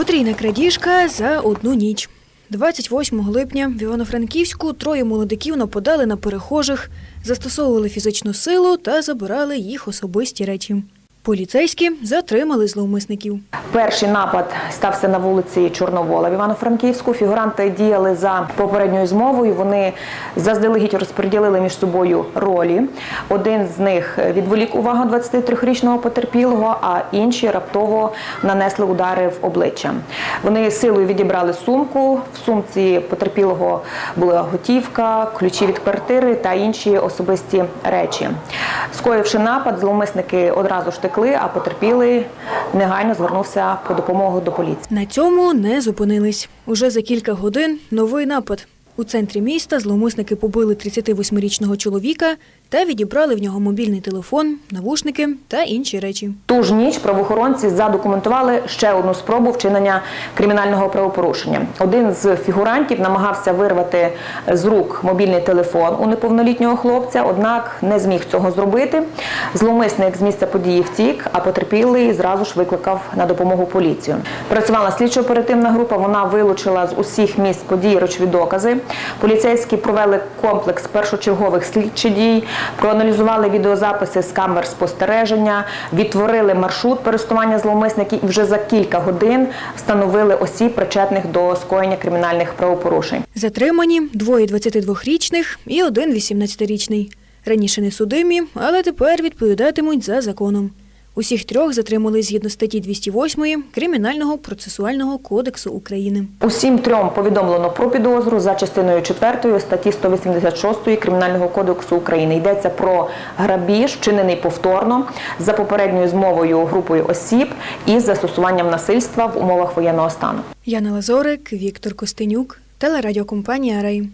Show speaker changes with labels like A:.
A: Потрійна крадіжка за одну ніч. 28 липня в Івано-Франківську троє молодиків нападали на перехожих, застосовували фізичну силу та забирали їх особисті речі. Поліцейські затримали зловмисників.
B: Перший напад стався на вулиці Чорновола в Івано-Франківську. Фігуранти діяли за попередньою змовою. Вони заздалегідь розподілили між собою ролі. Один з них відволік увагу 23-річного потерпілого, а інші раптово нанесли удари в обличчя. Вони силою відібрали сумку. В сумці потерпілого була готівка, ключі від квартири та інші особисті речі. Скоївши напад, зловмисники одразу ж втекли, а потерпілий негайно звернувся по допомогу до поліції.
A: На цьому не зупинились. Уже за кілька годин новий напад. У центрі міста зловмисники побили 38-річного чоловіка та відібрали в нього мобільний телефон, навушники та інші речі.
B: Ту ж ніч правоохоронці задокументували ще одну спробу вчинення кримінального правопорушення. Один з фігурантів намагався вирвати з рук мобільний телефон у неповнолітнього хлопця, однак не зміг цього зробити. Зловмисник з місця події втік, а потерпілий зразу ж викликав на допомогу поліцію. Працювала слідчо-оперативна група. Вона вилучила з усіх місць події речові докази. Поліцейські провели комплекс першочергових слідчих дій, проаналізували відеозаписи з камер спостереження, відтворили маршрут пересування зловмисників і вже за кілька годин встановили осіб, причетних до скоєння кримінальних правопорушень.
A: Затримані двоє 22-річних і один 18-річний. Раніше не судимі, але тепер відповідатимуть за законом. Усіх трьох затримали згідно статті 208 Кримінального процесуального кодексу України.
B: Усім трьом повідомлено про підозру за частиною 4 статті 186 Кримінального кодексу України. Йдеться про грабіж, вчинений повторно за попередньою змовою групою осіб із застосуванням насильства в умовах воєнного стану.
A: Яна Лазорик, Віктор Костенюк, телерадіокомпанія Рей.